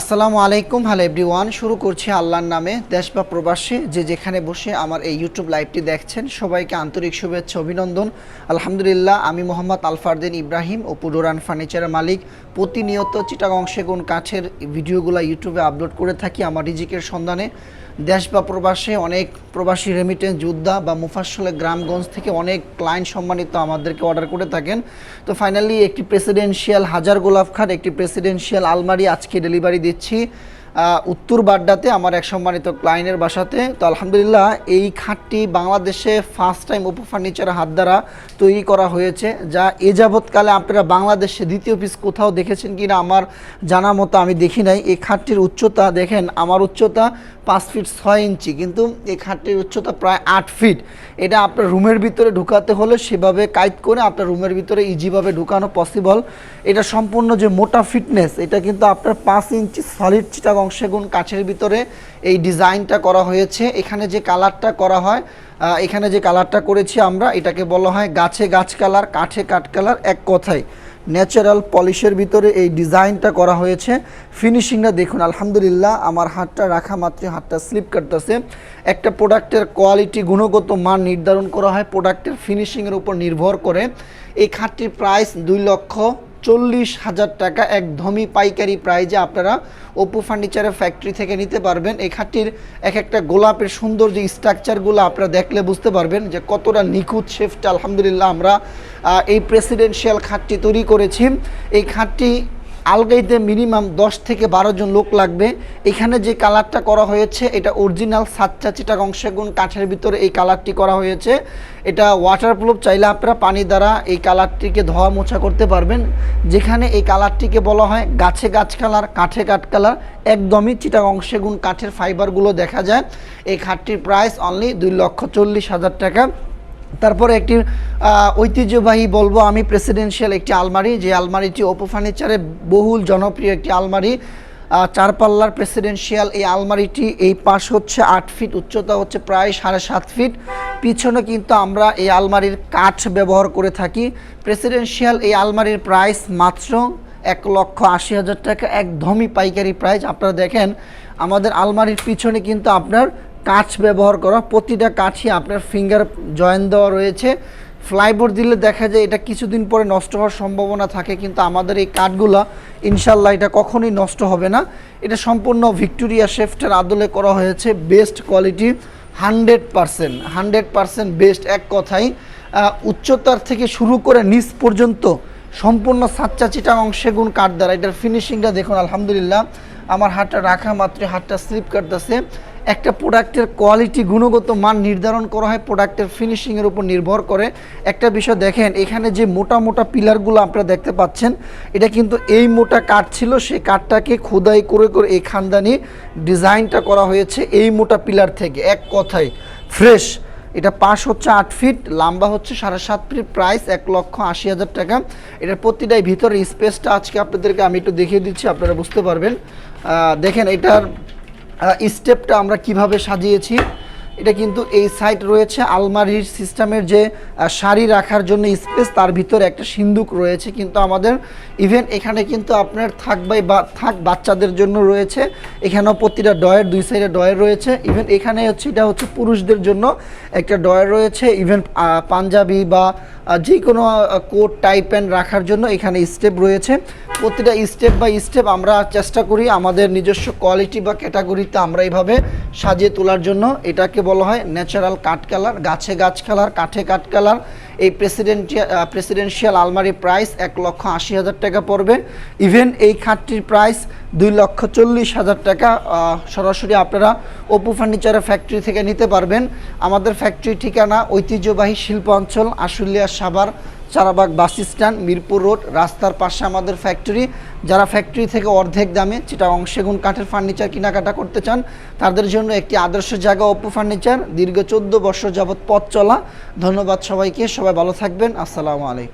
আসসালামু আলাইকুম, hello everyone. শুরু করছি আল্লাহর নামে। দেশ বা প্রবাসী যে যেখানে বসে আমার এই ইউটিউব লাইভটি দেখছেন, সবাইকে আন্তরিক শুভেচ্ছা, অভিনন্দন। আলহামদুলিল্লাহ, আমি মোহাম্মদ আলফারদিন ইব্রাহিম ও পুডোরান ফার্নিচারের মালিক। প্রতিনিয়ত চিটাগং সেগুন কাঠের ভিডিওগুলো ইউটিউবে আপলোড করে থাকি আমার রিজিকের সন্ধানে। দেশ বা প্রবাসে অনেক প্রবাসী রেমিটেন্স যোদ্ধা বা মুফাসলে গ্রামগঞ্জ থেকে অনেক ক্লায়েন্ট সম্মানিত আমাদেরকে অর্ডার করে থাকেন। তো ফাইনালি একটি প্রেসিডেন্সিয়াল হাজার গোলাপ খাট, একটি প্রেসিডেন্সিয়াল আলমারি আজকে ডেলিভারি দিচ্ছি। উত্তর বাড্ডাতে আমার এক সম্মানিত ক্লায়েন্টের বাসাতে। তো আলহামদুলিল্লাহ, এই খাটটি বাংলাদেশে ফার্স্ট টাইম ওপো ফার্নিচার হাত দ্বারা তৈরি করা হয়েছে, যা এ যাবৎকালে আপনারা বাংলাদেশে দ্বিতীয় পিস কোথাও দেখেছেন কিনা আমার জানা মতো আমি দেখি নাই। এই খাটটির উচ্চতা, দেখেন, আমার উচ্চতা পাঁচ ফিট ছয় ইঞ্চি, কিন্তু এই খাটটির উচ্চতা প্রায় আট ফিট। এটা আপনার রুমের ভিতরে ঢুকাতে হলে সেভাবে কাইট করে আপনার রুমের ভিতরে ইজিভাবে ঢুকানো পসিবল এটা সম্পূর্ণ যে মোটা ফিটনেস, এটা কিন্তু আপনার পাঁচ ইঞ্চি সলিড চিটাগং সেগুন কাছের ভিতরে এই ডিজাইনটা করা হয়েছে। এখানে যে কালারটা করা হয় এখানে যে কালারটা করেছি আমরা, এটাকে বলা হয় গাছে গাছ কালার, কাঠে কাঠ কালার এক কথায়। ন্যাচারাল পলিশের ভিতরে এই ডিজাইনটা করা হয়েছে। ফিনিশিংটা দেখুন, আলহামদুলিল্লাহ, আমার হাতটা রাখা মাত্র, হাতটা স্লিপ কাটতেছে। একটা প্রোডাক্টের কোয়ালিটি, গুণগত মান নির্ধারণ করা হয়, প্রোডাক্টের ফিনিশিংয়ের উপর নির্ভর করে। এই খাটটির প্রাইস দুই লক্ষ চল্লিশ হাজার টাকা একদমই পাইকারি প্রাইজে আপনারা ওপো ফার্নিচারের ফ্যাক্টরি থেকে নিতে পারবেন। এই খাটটির এক একটা গোলাপের সুন্দর যে স্ট্রাকচারগুলো আপনারা দেখলে বুঝতে পারবেন যে কতটা নিখুঁত শেফটা আলহামদুলিল্লাহ আমরা এই প্রেসিডেন্সিয়াল খাটটি তৈরি করেছি। এই খাটটি আলগাইতে মিনিমাম দশ থেকে বারো জন লোক লাগবে। এখানে যে কালারটা করা হয়েছে, এটা অরিজিনাল সাচ্চা চিটাগং সেগুন কাঠের ভিতরে এই কালারটি করা হয়েছে। এটা ওয়াটারপ্রুফ চাইলে আপনারা পানি দ্বারা এই কালারটিকে ধোয়া মোছা করতে পারবেন। যেখানে এই কালারটিকে বলা হয় গাছে গাছ কালার, কাঠে কাঠ কালার, একদমই চিটাগং সেগুন কাঠের ফাইবারগুলো দেখা যায়। এই খাটটির প্রাইস অনলি দুই লক্ষ চল্লিশ হাজার টাকা। তারপরে একটি ঐতিহ্যবাহী বলব আমি প্রেসিডেন্সিয়াল একটি আলমারি, যে আলমারিটি ওপো ফার্নিচারে বহুল জনপ্রিয় একটি আলমারি। চার পাল্লার প্রেসিডেন্সিয়াল এই আলমারিটি এই পাশ হচ্ছে আট ফিট উচ্চতা হচ্ছে প্রায় সাড়ে সাত ফিট পিছনে কিন্তু আমরা এই আলমারির কাঠ ব্যবহার করে থাকি। প্রেসিডেন্সিয়াল এই আলমারির প্রাইস মাত্র এক লক্ষ আশি হাজার টাকা, একদমই পাইকারি প্রাইস আপনারা দেখেন, আমাদের আলমারির পিছনে কিন্তু আপনার কাঁচ ব্যবহার করা, প্রতিটা কাঠই আপনার ফিঙ্গার জয়েন দেওয়া রয়েছে। ফ্লাইবোর্ড দিলে দেখা যায় এটা কিছুদিন পরে নষ্ট হওয়ার সম্ভাবনা থাকে, কিন্তু আমাদের এই কাঠগুলা ইনশাল্লাহ এটা কখনোই নষ্ট হবে না। এটা সম্পূর্ণ ভিক্টোরিয়া শেফটের আদলে করা হয়েছে best quality hundred percent hundred percent best এক কথাই উচ্চতার থেকে শুরু করে নিচ পর্যন্ত সম্পূর্ণ সাচ্চা অংশে গুণ কাঠ দ্বারা। এটার ফিনিশিংটা দেখুন, আলহামদুলিল্লাহ। আমার হাতটা রাখা মাত্র হাতটা স্লিপ কাটতেছে। একটা প্রোডাক্টের কোয়ালিটি, গুণগত মান নির্ধারণ করা হয়, প্রোডাক্টের ফিনিশিংয়ের উপর নির্ভর করে। একটা বিষয় দেখেন, এখানে যে মোটা মোটা পিলারগুলো আপনারা দেখতে পাচ্ছেন, এটা কিন্তু এই মোটা কাঠ ছিল, সেই কাঠটাকে খোদাই করে করে এই খানদানি ডিজাইনটা করা হয়েছে এই মোটা পিলার থেকে, এক কথায়। ফ্রেশ, এটা পাশ হচ্ছে আট ফিট, লম্বা হচ্ছে সাড়ে সাত ফিট, প্রাইস এক লক্ষ আশি হাজার টাকা। এটার প্রতিটাই ভিতরে স্পেসটা আজকে আপনাদেরকে আমি একটু দেখিয়ে দিচ্ছি, আপনারা বুঝতে পারবেন। দেখেন, এটার স্টেপটা আমরা কীভাবে সাজিয়েছি, এটা কিন্তু এই সাইড রয়েছে, আলমারির সিস্টেমের যে শাড়ি রাখার জন্য স্পেস তার ভিতরে একটা সিন্দুক রয়েছে কিন্তু আমাদের। ইভেন এখানে কিন্তু আপনার থাক বাই বা, থাক বাচ্চাদের জন্য রয়েছে। এখানেও প্রতিটা ডয়ের দুই সাইডে ডয়ের রয়েছে। ইভেন এখানে হচ্ছে, এটা হচ্ছে পুরুষদের জন্য একটা ডয়ের রয়েছে। ইভেন পাঞ্জাবি বা যে কোনো কোট টাইপ প্যান্ট রাখার জন্য এখানে স্টেপ রয়েছে। প্রতিটা স্টেপ বাই স্টেপ আমরা চেষ্টা করি আমাদের নিজস্ব কোয়ালিটি বা ক্যাটাগরিতে আমরা এইভাবে সাজিয়ে তোলার জন্য। এটাকে বলা হয় ন্যাচারাল কাঠ কালার গাছে গাছ কালার কাঠে কাঠ কালার এই প্রেসিডেন্টিয়া প্রেসিডেন্সিয়াল আলমারি প্রাইস এক লক্ষ আশি হাজার টাকা পড়বে। ইভেন এই খাটটির প্রাইস দুই লক্ষ চল্লিশ হাজার টাকা সরাসরি আপনারা অপু ফার্নিচারের ফ্যাক্টরি থেকে নিতে পারবেন। আমাদের ফ্যাক্টরি ঠিকানা ঐতিহ্যবাহী শিল্প অঞ্চল Ashulia Savar Charabag bus stand, Mirpur road, রাস্তার পাশে আমাদের ফ্যাক্টরি যারা ফ্যাক্টরি থেকে অর্ধেক দামে যেটা সেগুন কাঠের ফার্নিচার কেনাকাটা করতে চান, তাদের জন্য একটি আদর্শ জায়গা অপু ফার্নিচার। দীর্ঘ চোদ্দ বছর যাবৎ পথ চলা। ধন্যবাদ সবাইকে, সবাই ভালো থাকবেন। আসসালামু আলাইকুম।